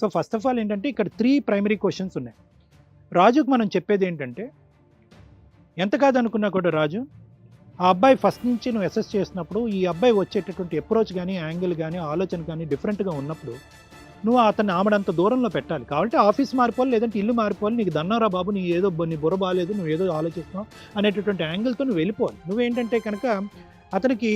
So first of all ఏంటంటే ఇక్కడ three primary questions ఉన్నాయి. రాజుకు మనం చెప్పేది ఏంటంటే ఎంత కాదనుకున్నా కూడా రాజు ఆ అబ్బాయి ఫస్ట్ నుంచి నువ్వు అసెస్ చేసినప్పుడు ఈ అబ్బాయి వచ్చేటటువంటి అప్రోచ్ కానీ యాంగిల్ కానీ ఆలోచన కానీ డిఫరెంట్గా ఉన్నప్పుడు నువ్వు అతన్ని ఆమెడంత దూరంలో పెట్టాలి. కాబట్టి ఆఫీస్ మారిపోవాలి లేదంటే ఇల్లు మారిపోవాలి. నీకు దన్నారా బాబు నీ ఏదో నీ బుర్ర బాగాలేదు నువ్వు ఏదో ఆలోచిస్తున్నావు అనేటటువంటి యాంగిల్తో నువ్వు వెళ్ళిపోవాలి. నువ్వేంటంటే కనుక అతనికి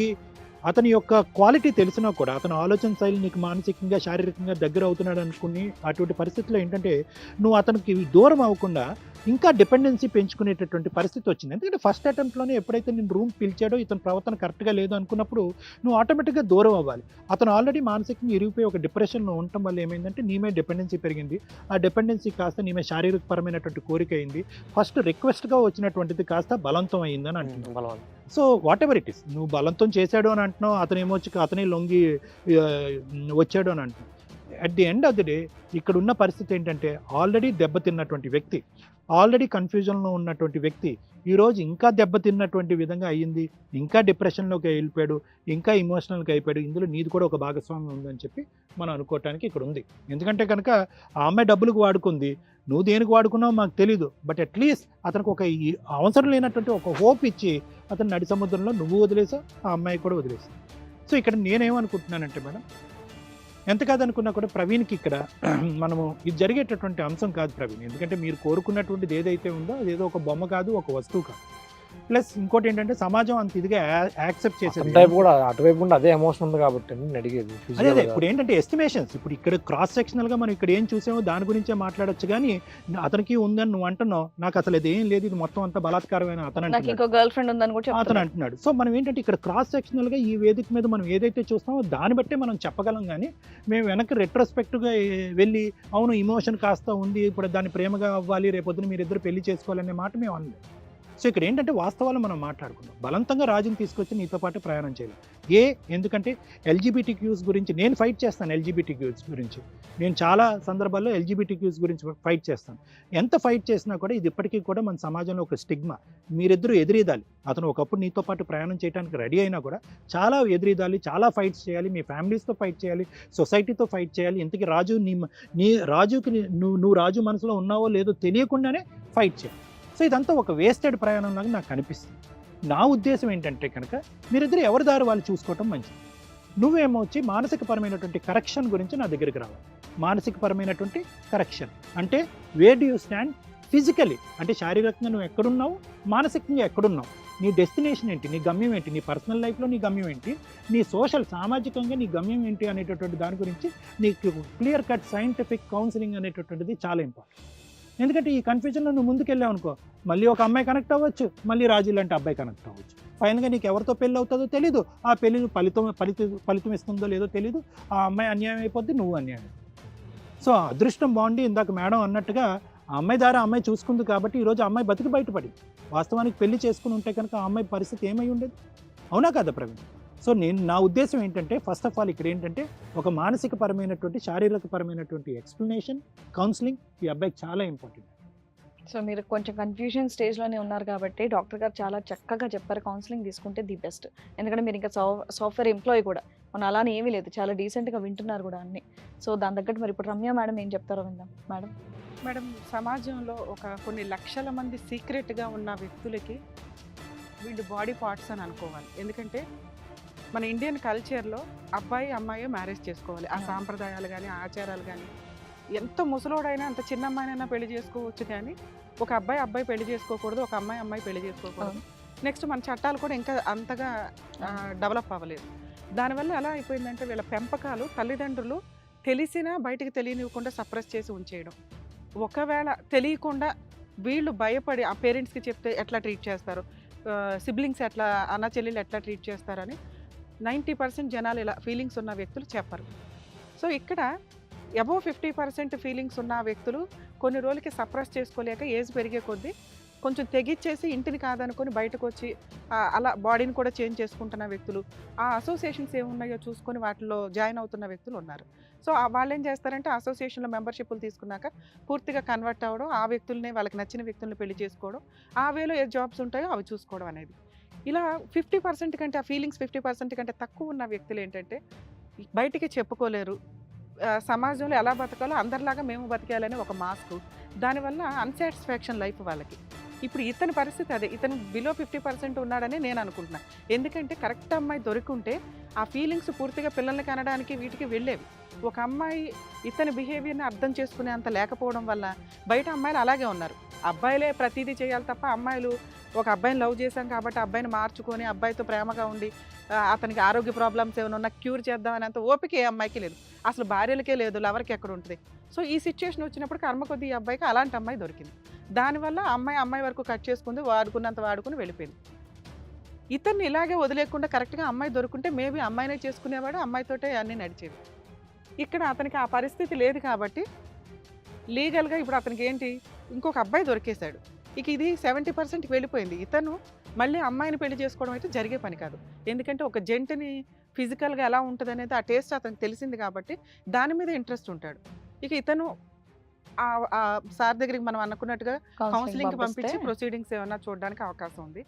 అతని యొక్క క్వాలిటీ తెలిసినా కూడా అతని ఆలోచన శైలి నీకు మానసికంగా శారీరకంగా దగ్గర అవుతున్నాడు అనుకుని అటువంటి పరిస్థితుల్లో ఏంటంటే నువ్వు అతనికి దూరం అవ్వకుండా ఇంకా డిపెండెన్సీ పెంచుకునేటటువంటి పరిస్థితి వచ్చింది. ఎందుకంటే ఫస్ట్ అటెంప్ట్లోనే ఎప్పుడైతే నేను రూమ్ పిలిచాడో ఇతని ప్రవర్తన కరెక్ట్గా లేదు అనుకున్నప్పుడు నువ్వు ఆటోమేటిక్గా దూరం అవ్వాలి. అతను ఆల్రెడీ మానసికంగా ఇరిగిపోయి ఒక డిప్రెషన్లో ఉండటం వల్ల ఏమైందంటే నీ మీద డిపెండెన్సీ పెరిగింది. ఆ డిపెండెన్సీ కాస్త నీ మీద శారీరకపరమైనటువంటి కోరిక అయింది. ఫస్ట్ రిక్వెస్ట్గా వచ్చినటువంటిది కాస్త బలవంతం అయిందని బలవంతం. So whatever it is నువ్వు బలంతం చేశాడు అని అంటున్నావు అతను ఏమొచ్చి అతనే లొంగి వచ్చాడు అని అంటున్నావు. At the end of the day ఇక్కడ ఉన్న పరిస్థితి ఏంటంటే ఆల్రెడీ దెబ్బతిన్నటువంటి వ్యక్తి ఆల్రెడీ కన్ఫ్యూజన్లో ఉన్నటువంటి వ్యక్తి ఈరోజు ఇంకా దెబ్బతిన్నటువంటి విధంగా అయ్యింది ఇంకా డిప్రెషన్లోకి వెళ్ళిపోయాడు ఇంకా ఇమోషనల్గా అయిపోయాడు. ఇందులో నీది కూడా ఒక భాగస్వామ్యం ఉందని చెప్పి మనం అనుకోవటానికి ఇక్కడ ఉంది. ఎందుకంటే కనుక ఆ అమ్మాయి డబ్బులకు వాడుకుంది నువ్వు దేనికి వాడుకున్నావు మాకు తెలీదు. బట్ అట్లీస్ట్ అతనికి ఒక ఈ అవసరం లేనటువంటి ఒక హోప్ ఇచ్చి అతను నడి సముద్రంలో నువ్వు వదిలేసా ఆ అమ్మాయి కూడా వదిలేసా సో ఇక్కడ నేనేమనుకుంటున్నానంటే మేడం ఎంత కాదనుకున్నా కూడా ప్రవీణ్కి ఇక్కడ మనము ఇది జరిగేటటువంటి అంశం కాదు ప్రవీణ్. ఎందుకంటే మీరు కోరుకున్నటువంటిది ఏదైతే ఉందో అదేదో ఒక బొమ్మ కాదు ఒక వస్తువు కాదు. ప్లస్ ఇంకోటి ఏంటంటే సమాజం అంత ఇదిగా యాక్సెప్ట్ చేసేది టైప్ కూడా అటువైపు కూడా అదే ఎమోషన్ ఉంది కాబట్టి నేను అడిగేది అదే అదే. ఇప్పుడు ఏంటంటే ఎస్టిమేషన్స్ ఇప్పుడు ఇక్కడ క్రాస్ సెక్షనల్గా మనం ఇక్కడ ఏం చూసామో దాని గురించే మాట్లాడొచ్చు కానీ అతనికి ఉందని నువ్వు అంటున్నావు. నాకు అసలు ఇది ఏం లేదు ఇది మొత్తం అంతా బలాత్కారమైన? అతను నాకు అంటున్నాడు. ఇంకో గర్ల్ ఫ్రెండ్ ఉందని కూడా అతను అంటున్నాడు. సో మనం ఏంటంటే ఇక్కడ క్రాస్ సెక్షనల్గా ఈ వేదిక మీద మనం ఏదైతే చూస్తామో దాన్ని బట్టే మనం చెప్పగలం కానీ మేము వెనక్కి రెట్రోస్పెక్ట్గా వెళ్ళి అవును ఇమోషన్ కాస్త ఉంది ఇప్పుడు దాన్ని ప్రేమగా అవ్వాలి రేపొద్దున మీరిద్దరు పెళ్ళి చేసుకోవాలనే మాట మేము అనలేదు. సో ఇక్కడ ఏంటంటే వాస్తవాలు మనం మాట్లాడుకుందాం. బలవంతంగా రాజుని తీసుకొచ్చి నీతో పాటు ప్రయాణం చేయాలి. ఏ ఎందుకంటే ఎల్జీబీటీ క్యూస్ గురించి నేను ఫైట్ చేస్తాను ఎల్జీబీటీ క్యూస్ గురించి. నేను చాలా సందర్భాల్లో ఎల్జీబీటీ క్యూస్ గురించి ఫైట్ చేస్తాను. ఎంత ఫైట్ చేసినా కూడా ఇది ఇప్పటికీ కూడా మన సమాజంలో ఒక స్టిగ్మా మీరిద్దరూ ఎదురీదాలి. అతను ఒకప్పుడు నీతో పాటు ప్రయాణం చేయడానికి రెడీ అయినా కూడా చాలా ఎదురీదాలి చాలా ఫైట్స్ చేయాలి మీ ఫ్యామిలీస్తో ఫైట్ చేయాలి సొసైటీతో ఫైట్ చేయాలి. ఇంతకీ రాజు నీ నీ రాజుకి నువ్వు నువ్వు రాజు మనసులో ఉన్నావో లేదో తెలియకుండానే ఫైట్ చేయాలి. సో ఇదంతా ఒక వేస్టెడ్ ప్రయాణం లాగా నాకు కనిపిస్తుంది నా ఉద్దేశం ఏంటంటే కనుక మీరిద్దరు ఎవరి దారి వాళ్ళు చూసుకోవటం మంచిది. నువ్వేమో వచ్చి మానసిక పరమైనటువంటి కరెక్షన్ గురించి నా దగ్గరికి రావాలి. మానసిక పరమైనటువంటి కరెక్షన్ అంటే where do you stand physically అంటే శారీరకంగా నువ్వు ఎక్కడున్నావు? మానసికంగా ఎక్కడున్నావు? నీ డెస్టినేషన్ ఏంటి? నీ గమ్యం ఏంటి? నీ పర్సనల్ లైఫ్లో నీ గమ్యం ఏంటి? నీ సోషల్ సామాజికంగా నీ గమ్యం ఏంటి అనేటటువంటి దాని గురించి నీకు క్లియర్ కట్ సైంటిఫిక్ కౌన్సిలింగ్ అనేటటువంటిది చాలా ఇంపార్టెంట్ ఎందుకంటే ఈ కన్ఫ్యూజన్లో నువ్వు ముందుకెళ్ళావు అనుకో మళ్ళీ ఒక అమ్మాయి కనెక్ట్ అవ్వచ్చు మళ్ళీ రాజు లాంటి అబ్బాయి కనెక్ట్ అవ్వచ్చు. ఫైనల్గా నీకు ఎవరితో పెళ్ళి అవుతుందో తెలీదు. ఆ పెళ్ళి ఫలితం ఫలితం ఫలితం ఇస్తుందో లేదో తెలీదు. ఆ అమ్మాయి అన్యాయం అయిపోద్ది నువ్వు అన్యాయం సో అదృష్టం బాగుండి ఇందాక మేడం అన్నట్టుగా ఆ అమ్మాయి ద్వారా అమ్మాయి చూసుకుంది కాబట్టి ఈరోజు అమ్మాయి బతికి బయటపడి వాస్తవానికి పెళ్ళి చేసుకుని ఉంటే కనుక ఆ అమ్మాయి పరిస్థితి ఏమై ఉండేది? అవునా కదా ప్రవీణ్? సో నేను నా ఉద్దేశం ఏంటంటే ఫస్ట్ ఆఫ్ ఆల్ ఇక్కడ ఏంటంటే ఒక మానసిక పరమైనటువంటి శారీరక పరమైనటువంటి ఎక్స్ప్లెనేషన్ కౌన్సిలింగ్ ఈ అబ్బాయికి చాలా ఇంపార్టెంట్ సో మీరు కొంచెం కన్ఫ్యూజన్ స్టేజ్లోనే ఉన్నారు కాబట్టి డాక్టర్ గారు చాలా చక్కగా చెప్పారు కౌన్సిలింగ్ తీసుకుంటే ది బెస్ట్. ఎందుకంటే మీరు ఇంకా సాఫ్ట్వేర్ ఎంప్లాయీ కూడా. మన అలానే ఏమీ లేదు చాలా డీసెంట్గా వింటున్నారు కూడా అన్ని. సో దాని తగ్గట్టు మరి ఇప్పుడు రమ్య మేడం ఏం చెప్తారో విందాం. మేడం. మేడం సమాజంలో ఒక కొన్ని లక్షల మంది సీక్రెట్గా ఉన్న వ్యక్తులకి వీళ్ళు బాడీ పార్ట్స్ అని అనుకోవాలి. ఎందుకంటే మన ఇండియన్ కల్చర్లో అబ్బాయి అమ్మాయి మ్యారేజ్ చేసుకోవాలి. ఆ. సాంప్రదాయాలు కానీ ఆచారాలు కానీ ఎంత ముసలోడైనా అంత చిన్న అమ్మాయినైనా పెళ్ళి చేసుకోవచ్చు కానీ ఒక అబ్బాయి అబ్బాయి పెళ్ళి చేసుకోకూడదు ఒక అమ్మాయి అమ్మాయి పెళ్ళి చేసుకోకూడదు. నెక్స్ట్ మన చట్టాలు కూడా ఇంకా అంతగా డెవలప్ అవ్వలేదు. దానివల్ల ఎలా అయిపోయిందంటే వీళ్ళ పెంపకాలు తల్లిదండ్రులు తెలిసినా బయటికి తెలియనివ్వకుండా సప్రెస్ చేసి ఉంచేయడం. ఒకవేళ తెలియకుండా వీళ్ళు భయపడి ఆ పేరెంట్స్కి చెప్తే ఎట్లా ట్రీట్ చేస్తారు? సిబ్లింగ్స్ ఎట్లా అన్న చెల్లెలు ఎట్లా ట్రీట్ చేస్తారని నైంటీ పర్సెంట్ జనాలు ఇలా ఫీలింగ్స్ ఉన్న వ్యక్తులు చెప్పరు. సో ఇక్కడ అబోవ్ ఫిఫ్టీ పర్సెంట్ ఫీలింగ్స్ ఉన్న వ్యక్తులు కొన్ని రోజులకి సప్రెస్ చేసుకోలేక ఏజ్ పెరిగే కొద్దీ కొంచెం తెగిచ్చేసి ఇంటిని కాదనుకొని బయటకు వచ్చి అలా బాడీని కూడా చేంజ్ చేసుకుంటున్న వ్యక్తులు ఆ అసోసియేషన్స్ ఏమున్నాయో చూసుకొని వాటిలో జాయిన్ అవుతున్న వ్యక్తులు ఉన్నారు. సో ఆ వాళ్ళు ఏం చేస్తారంటే అసోసియేషన్లో మెంబర్షిప్లు తీసుకున్నాక పూర్తిగా కన్వర్ట్ అవ్వడం ఆ వ్యక్తులనే వాళ్ళకి నచ్చిన వ్యక్తులను పెళ్ళి చేసుకోవడం ఆ వేలో ఏ జాబ్స్ ఉంటాయో అవి చూసుకోవడం అనేది. ఇలా ఫిఫ్టీ పర్సెంట్ కంటే ఆ ఫీలింగ్స్ ఫిఫ్టీ పర్సెంట్ కంటే తక్కువ ఉన్న వ్యక్తులు ఏంటంటే బయటికి చెప్పుకోలేరు. సమాజంలో ఎలా బతకాలో అందరిలాగా మేము బతకాలని ఒక మాస్క్. దానివల్ల అన్సాటిస్ఫాక్షన్ లైఫ్ వాళ్ళకి. ఇప్పుడు ఇతని పరిస్థితి అదే. ఇతను బిలో ఫిఫ్టీ పర్సెంట్ ఉన్నాడని నేను అనుకుంటున్నా. ఎందుకంటే కరెక్ట్ అమ్మాయి దొరికింటే ఆ ఫీలింగ్స్ పూర్తిగా పిల్లల్ని కనడానికి వీటికి వెళ్ళేవి. ఒక అమ్మాయి ఇతని బిహేవియర్ని అర్థం చేసుకునే అంత లేకపోవడం వల్ల బయట అమ్మాయిలు అలాగే ఉన్నారు. అబ్బాయిలే ప్రతిదీ చేయాలి తప్ప అమ్మాయిలు ఒక అబ్బాయిని లవ్ చేశాం కాబట్టి అబ్బాయిని మార్చుకొని అబ్బాయితో ప్రేమగా ఉండి అతనికి ఆరోగ్య ప్రాబ్లమ్స్ ఏమైనా ఉన్నా క్యూర్ చేద్దామని అంత ఓపిక ఏ అమ్మాయికి లేదు. అసలు భార్యలకే లేదు లవర్కి ఎక్కడ ఉంటుంది? సో ఈ సిచ్యువేషన్ వచ్చినప్పుడు కర్మ కొద్ది ఈ అబ్బాయికి అలాంటి అమ్మాయి దొరికింది. దానివల్ల అమ్మాయి అమ్మాయి వరకు కట్ చేసుకుంది వాడుకున్నంత వాడుకుని వెళ్ళిపోయింది. ఇతన్ని ఇలాగే వదిలేకుండా కరెక్ట్గా అమ్మాయి దొరుకుంటే మేబీ అమ్మాయినే చేసుకునేవాడు అమ్మాయితోటే అన్నీ నడిచేవి. ఇక్కడ అతనికి ఆ పరిస్థితి లేదు కాబట్టి లీగల్గా ఇప్పుడు అతనికి ఏంటి? ఇంకొక అబ్బాయి దొరికేశాడు. ఇక ఇది సెవెంటీ పర్సెంట్కి వెళ్ళిపోయింది. ఇతను మళ్ళీ అమ్మాయిని పెళ్ళి చేసుకోవడం అయితే జరిగే పని కాదు. ఎందుకంటే ఒక జంటని ఫిజికల్గా ఎలా ఉంటుంది అనేది ఆ టేస్ట్ అతనికి తెలిసింది కాబట్టి దాని మీద ఇంట్రెస్ట్ ఉంటాడు. ఇక ఇతను ఆ- సార్ దగ్గరికి మనం అనుకున్నట్టుగా కౌన్సిలింగ్ పంపించి ప్రొసీడింగ్స్ ఏమైనా చూడడానికి అవకాశం ఉంది.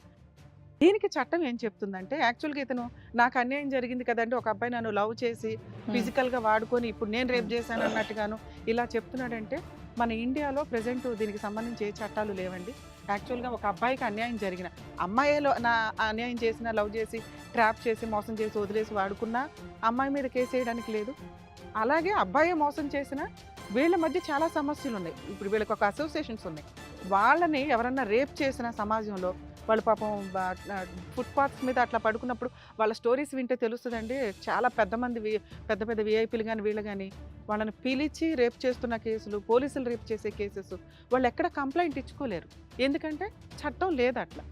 దీనికి చట్టం ఏం చెప్తుందంటే యాక్చువల్గా ఇతను నాకు అన్యాయం జరిగింది కదండి ఒక అబ్బాయి నన్ను లవ్ చేసి ఫిజికల్గా వాడుకొని ఇప్పుడు నేను రేప్ చేశాను అన్నట్టుగాను ఇలా చెప్తున్నాడంటే మన ఇండియాలో ప్రజెంట్ దీనికి సంబంధించి ఏ చట్టాలు లేవండి. యాక్చువల్గా ఒక అబ్బాయికి అన్యాయం జరిగిన అమ్మాయిలో నా అన్యాయం చేసిన లవ్ చేసి ట్రాప్ చేసి మోసం చేసి వదిలేసి వాడుకున్నా అమ్మాయి మీద కేసు వేయడానికి లేదు. అలాగే అబ్బాయి మోసం చేసిన వీళ్ళ మధ్య చాలా సమస్యలు ఉన్నాయి ఇప్పుడు వీళ్ళకి ఒక అసోసియేషన్స్ ఉన్నాయి. వాళ్ళని ఎవరన్నా రేప్ చేసిన సమాజంలో వాళ్ళు పాపం ఫుట్పాత్స్ మీద అట్లా పడుకున్నప్పుడు వాళ్ళ స్టోరీస్ వింటే తెలుస్తుందండి. చాలా పెద్ద మంది పెద్ద పెద్ద విఐపీలు కానీ వీళ్ళు కానీ వాళ్ళని పిలిచి రేప్ చేస్తున్న కేసులు పోలీసులు రేప్ చేసే కేసెస్ వాళ్ళు ఎక్కడ కంప్లైంట్ ఇచ్చుకోలేరు. ఎందుకంటే చట్టం లేదు అట్లా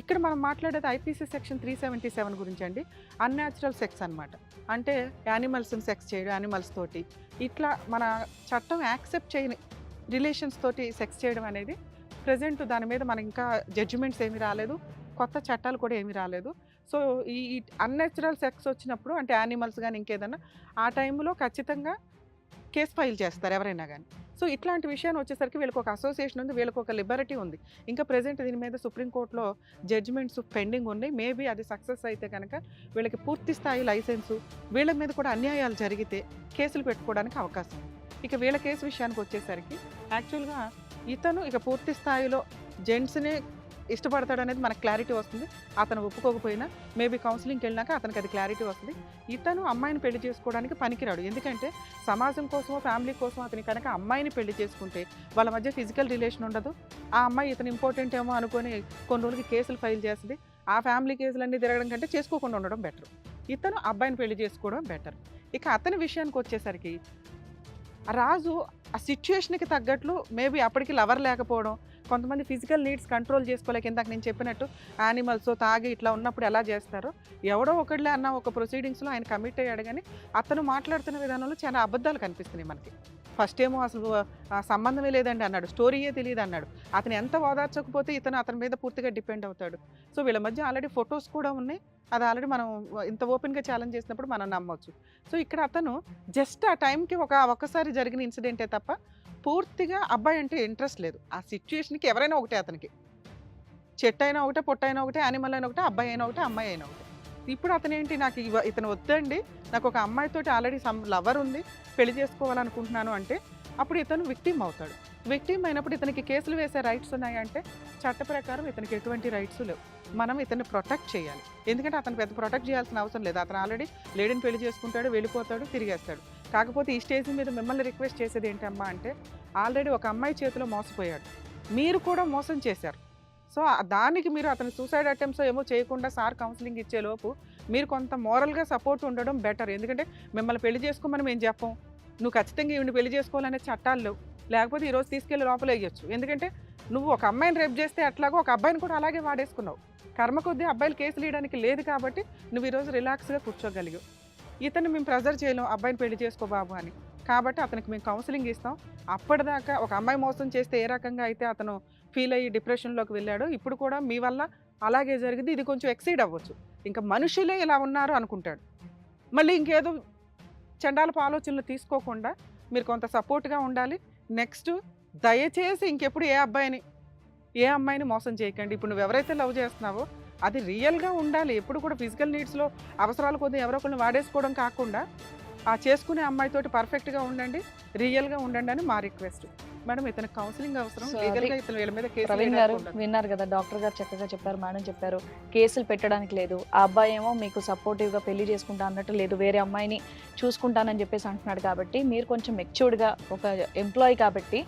ఇక్కడ మనం మాట్లాడేది IPC section three seventy seven గురించి అండి. అన్యాచురల్ సెక్స్ అనమాట అంటే యానిమల్స్ని సెక్స్ చేయడం యానిమల్స్ తోటి. ఇట్లా మన చట్టం యాక్సెప్ట్ చేయని రిలేషన్స్ తోటి సెక్స్ చేయడం అనేది ప్రజెంట్ దాని మీద మనకి ఇంకా జడ్జిమెంట్స్ ఏమీ రాలేదు. కొత్త చట్టాలు కూడా ఏమీ రాలేదు. సో ఈ అన్యాచురల్ సెక్స్ వచ్చినప్పుడు అంటే యానిమల్స్ కానీ ఇంకేదన్నా ఆ టైంలో ఖచ్చితంగా కేసు ఫైల్ చేస్తారు ఎవరైనా కానీ సో ఇట్లాంటి విషయాన్ని వచ్చేసరికి వీళ్ళకి ఒక అసోసియేషన్ ఉంది వీళ్ళకి ఒక లిబర్టీ ఉంది. ఇంకా ప్రెజెంట్ దీని మీద సుప్రీంకోర్టులో జడ్జిమెంట్స్ పెండింగ్ ఉన్నాయి. మేబీ అది సక్సెస్ అయితే కనుక వీళ్ళకి పూర్తి స్థాయి లైసెన్సు వీళ్ళ మీద కూడా అన్యాయాలు జరిగితే కేసులు పెట్టుకోవడానికి అవకాశం ఉంది. ఇక వీళ్ళ కేసు విషయానికి వచ్చేసరికి యాక్చువల్గా ఇతను ఇక పూర్తి స్థాయిలో జెంట్స్నే ఇష్టపడతాడు అనేది మనకు క్లారిటీ వస్తుంది. అతను ఒప్పుకోకపోయినా మేబీ కౌన్సిలింగ్కి వెళ్ళినాక అతనికి అది క్లారిటీ వస్తుంది. ఇతను అమ్మాయిని పెళ్ళి చేసుకోవడానికి పనికిరాడు. ఎందుకంటే సమాజం కోసమో ఫ్యామిలీ కోసం అతని కనుక అమ్మాయిని పెళ్ళి చేసుకుంటే వాళ్ళ మధ్య ఫిజికల్ రిలేషన్ ఉండదు. ఆ అమ్మాయి ఇతను ఇంపార్టెంట్ ఏమో అనుకొని కొన్ని రోజులకి కేసులు ఫైల్ చేస్తుంది. ఆ ఫ్యామిలీ కేసులన్నీ తిరగడం కంటే చేసుకోకుండా ఉండడం బెటర్. ఇతను అబ్బాయిని పెళ్ళి చేసుకోవడం బెటర్. ఇక అతని విషయానికి వచ్చేసరికి రాజు ఆ సిచ్యుయేషన్కి తగ్గట్లు మేబీ అప్పటికి లవర్ లేకపోవడం కొంతమంది ఫిజికల్ నీడ్స్ కంట్రోల్ చేసుకోలేక ఇందాక నేను చెప్పినట్టు యానిమల్స్ తాగి ఇట్లా ఉన్నప్పుడు ఎలా చేస్తారో ఎవడో ఒకళ్ళే అన్న ఒక ప్రొసీడింగ్స్లో ఆయన కమిట్ అయ్యాడు కానీ అతను మాట్లాడుతున్న విధానంలో చాలా అబద్ధాలు కనిపిస్తున్నాయి మనకి. ఫస్ట్ ఏమో అసలు సంబంధమే లేదండి అన్నాడు. స్టోరీయే తెలియదు అన్నాడు. అతను ఎంత ఓదార్చకపోతే ఇతను అతని మీద పూర్తిగా డిపెండ్ అవుతాడు. సో వీళ్ళ మధ్య ఆల్రెడీ ఫొటోస్ కూడా ఉన్నాయి. అది ఆల్రెడీ మనం ఇంత ఓపెన్గా ఛాలెంజ్ చేసినప్పుడు మనం నమ్మవచ్చు సో ఇక్కడ అతను జస్ట్ ఆ టైంకి ఒక ఒక్కసారి జరిగిన ఇన్సిడెంటే తప్ప పూర్తిగా అబ్బాయి అంటే ఇంట్రెస్ట్ లేదు. ఆ సిచ్యుయేషన్కి ఎవరైనా ఒకటే అతనికి. చెట్టు అయినా ఒకటే పొట్టు అయినా ఒకటే యానిమల్ అయినా ఒకటే అబ్బాయి అయినా ఒకటే అమ్మాయి అయినా ఒకటే. ఇప్పుడు అతను ఏంటి నాకు ఇవ- ఇతను వద్దండి. నాకు ఒక అమ్మాయితోటి ఆల్రెడీ సమ్ లవర్ ఉంది. పెళ్ళి చేసుకోవాలనుకుంటున్నాను అంటే అప్పుడు ఇతను విక్టిమ్ అవుతాడు. విక్టిమ్ అయినప్పుడు ఇతనికి కేసులు వేసే రైట్స్ ఉన్నాయంటే చట్ట ప్రకారం ఇతనికి ఎటువంటి రైట్స్ లేవు. మనం ఇతన్ని ప్రొటెక్ట్ చేయాలి. ఎందుకంటే అతను పెద్ద ప్రొటెక్ట్ చేయాల్సిన అవసరం లేదు. అతను ఆల్రెడీ లేడీని పెళ్ళి చేసుకుంటాడు వెళ్ళిపోతాడు తిరిగేస్తాడు. కాకపోతే ఈ స్టేజ్ మీద మిమ్మల్ని రిక్వెస్ట్ చేసేది ఏంటమ్మా అంటే ఆల్రెడీ ఒక అమ్మాయి చేతిలో మోసపోయాడు. మీరు కూడా మోసం చేశారు. సో దానికి మీరు అతను సూసైడ్ అటెంప్ట్స్ ఏమో చేయకుండా సార్ కౌన్సిలింగ్ ఇచ్చే లోపు మీరు కొంత మోరల్గా సపోర్ట్ ఉండడం బెటర్ ఎందుకంటే మిమ్మల్ని పెళ్ళి చేసుకోమని మేము చెప్పం. నువ్వు ఖచ్చితంగా ఈవిని పెళ్ళి చేసుకోవాలనే చట్టాలు లేవు. లేకపోతే ఈరోజు తీసుకెళ్ళి లోపల వేయచ్చు. ఎందుకంటే నువ్వు ఒక అమ్మాయిని రేపు చేస్తే అట్లాగో ఒక అబ్బాయిని కూడా అలాగే వాడేసుకున్నావు. కర్మ కొద్దీ అబ్బాయిలు కేసులు వేయడానికి లేదు కాబట్టి నువ్వు ఈరోజు రిలాక్స్గా కూర్చోగలిగావు. ఇతను మేము ప్రెజర్ చేయలేం. అబ్బాయిని పెళ్ళి చేసుకో బాబు అని. కాబట్టి అతనికి మేము కౌన్సిలింగ్ ఇస్తాం. అప్పటిదాకా ఒక అమ్మాయి మోసం చేస్తే ఏ రకంగా అయితే అతను ఫీల్ అయ్యి డిప్రెషన్లోకి వెళ్ళాడో. ఇప్పుడు కూడా మీ వల్ల అలాగే జరిగింది. ఇది కొంచెం ఎక్సైడ్ అవ్వచ్చు. ఇంకా మనుషులే ఇలా ఉన్నారు అనుకుంటాడు. మళ్ళీ ఇంకేదో చండాలపు ఆలోచనలు తీసుకోకుండా మీరు కొంత సపోర్ట్గా ఉండాలి. నెక్స్ట్ దయచేసి ఇంకెప్పుడు ఏ అబ్బాయిని ఏ అమ్మాయిని మోసం చేయకండి. ఇప్పుడు నువ్వు ఎవరైతే లవ్ చేస్తున్నావో అది రియల్గా ఉండాలి. ఎప్పుడు కూడా ఫిజికల్ నీడ్స్లో అవసరాల కొద్దీ ఎవరో ఒకరిని వాడేసుకోవడం కాకుండా ఆ చేసుకునే అమ్మాయితోటి పర్ఫెక్ట్గా ఉండండి. రియల్గా ఉండండి అని మా రిక్వెస్ట్. మేడం ఇతను కౌన్సిలింగ్ అవసరం. So, లీగల్గా అది ఇతను వీళ్ళ మీద కేసు ప్రవీణ్ గారు విన్నారు కదా డాక్టర్ గారు చక్కగా చెప్పారు మేడం చెప్పారు. కేసులు పెట్టడానికి లేదు. ఆ అబ్బాయి ఏమో మీకు సపోర్టివ్గా పెళ్ళి చేసుకుంటా అన్నట్టు లేదు వేరే అమ్మాయిని చూసుకుంటానని చెప్పేసి అంటున్నాడు కాబట్టి మీరు కొంచెం మెచ్యూర్డ్గా ఒక ఎంప్లాయీ కాబట్టి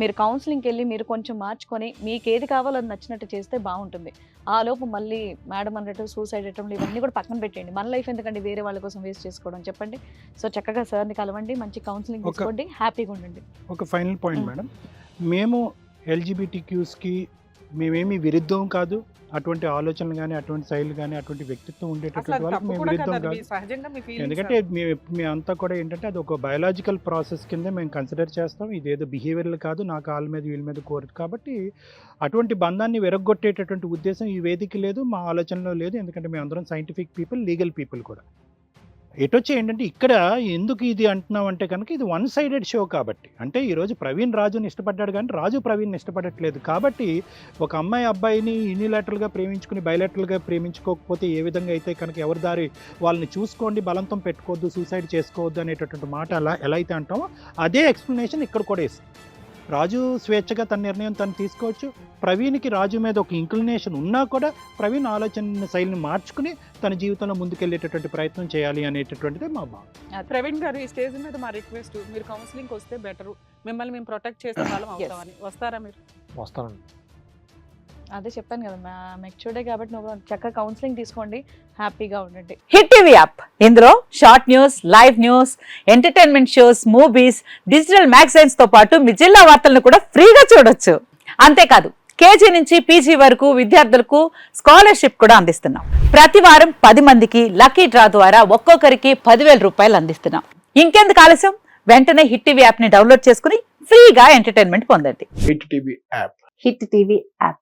మీరు కౌన్సిలింగ్కి వెళ్ళి మీరు కొంచెం మార్చుకొని మీకు ఏది కావాలో అది నచ్చినట్టు చేస్తే బాగుంటుంది. ఆ లోపు మళ్ళీ మేడం అన్నట్టు సూసైడ్ అటెంప్ట్లు ఇవన్నీ కూడా పక్కన పెట్టండి మన లైఫ్ ఎందుకంటే వేరే వాళ్ళ కోసం వేస్ట్ చేసుకోవడం? చెప్పండి. సో చక్కగా సార్ని కలవండి మంచి కౌన్సిలింగ్ తీసుకోండి హ్యాపీగా ఉండండి. ఒక ఫైనల్ పాయింట్. మేడం. మేము ఎల్జిబిటీ క్యూస్కి మేమేమి విరుద్ధం కాదు. అటువంటి ఆలోచనలు కానీ అటువంటి శైలి కానీ అటువంటి వ్యక్తిత్వం ఉండేటటువంటి వాళ్ళకి మేము విరుద్ధం కాదు ఎందుకంటే మీ మేమంతా కూడా ఏంటంటే అది ఒక బయలాజికల్ ప్రాసెస్ కింద మేము కన్సిడర్ చేస్తాం. ఇదేదో బిహేవియర్లు కాదు నా కాళ్ళ మీద వీళ్ళ మీద కోరదు కాబట్టి అటువంటి బంధాన్ని విరగొట్టేటటువంటి ఉద్దేశం ఈ వేదిక లేదు మా ఆలోచనలో లేదు. ఎందుకంటే మేము అందరం సైంటిఫిక్ పీపుల్ లీగల్ పీపుల్ కూడా. ఎటొచ్చి ఏంటంటే ఇక్కడ ఎందుకు ఇది అంటున్నాం అంటే కనుక ఇది వన్ సైడెడ్ షో కాబట్టి. అంటే ఈరోజు ప్రవీణ్ రాజుని ఇష్టపడ్డాడు కానీ రాజు ప్రవీణ్ ఇష్టపడట్లేదు కాబట్టి ఒక అమ్మాయి అబ్బాయిని యూనిలాటరల్గా ప్రేమించుకుని బయలాటరల్గా ప్రేమించుకోకపోతే ఏ విధంగా అయితే కనుక ఎవరి దారి వాళ్ళని చూసుకోండి బలంతం పెట్టుకోవద్దు సూసైడ్ చేసుకోవద్దు అనేటటువంటి మాట అలా ఎలా అయితే అంటామో అదే ఎక్స్ప్లెనేషన్ ఇక్కడ కూడా ఇస్తుంది రాజు స్వేచ్ఛగా తన నిర్ణయం తను తీసుకోవచ్చు. ప్రవీణ్కి రాజు మీద ఒక ఇంక్లినేషన్ ఉన్నా కూడా ప్రవీణ్ ఆలోచన శైలిని మార్చుకుని తన జీవితంలో ముందుకెళ్ళేటటువంటి ప్రయత్నం చేయాలి అనేటటువంటిది మా భావం ప్రవీణ్ గారు ఈ స్టేజ్ మీద మా రిక్వెస్ట్ మీరు కౌన్సిలింగ్ వస్తే బెటర్. మిమ్మల్ని మేము ప్రొటెక్ట్ చేసే వాళ్ళం అవుతామని. వస్తారా మీరు? వస్తానండి. అదే చెప్పాను కదా మెచ్యూర్డే కాబట్టి నువ్వు చక్కగా కౌన్సిలింగ్ తీసుకోండి హ్యాపీగా ఉండండి. Hit TV app. ఇందులో short news live news entertainment shows movies digital మ్యాగజైన్స్తో పాటు మీ జిల్లా వార్తలను కూడా ఫ్రీగా చూడొచ్చు. అంతేకాదు కేజీ నుంచి పీజీ వరకు విద్యార్థులకు స్కాలర్షిప్ కూడా అందిస్తున్నాం. ప్రతి వారం పది మందికి లక్కీ డ్రా ద్వారా ఒక్కొక్కరికి పదివేల రూపాయలు అందిస్తున్నాం. ఇంకెందుకు ఆలస్యం? వెంటనే హిట్ టీవీ యాప్ని డౌన్లోడ్ చేసుకుని ఫ్రీగా ఎంటర్టైన్మెంట్ పొందండి. Hit TV app. Hit TV app.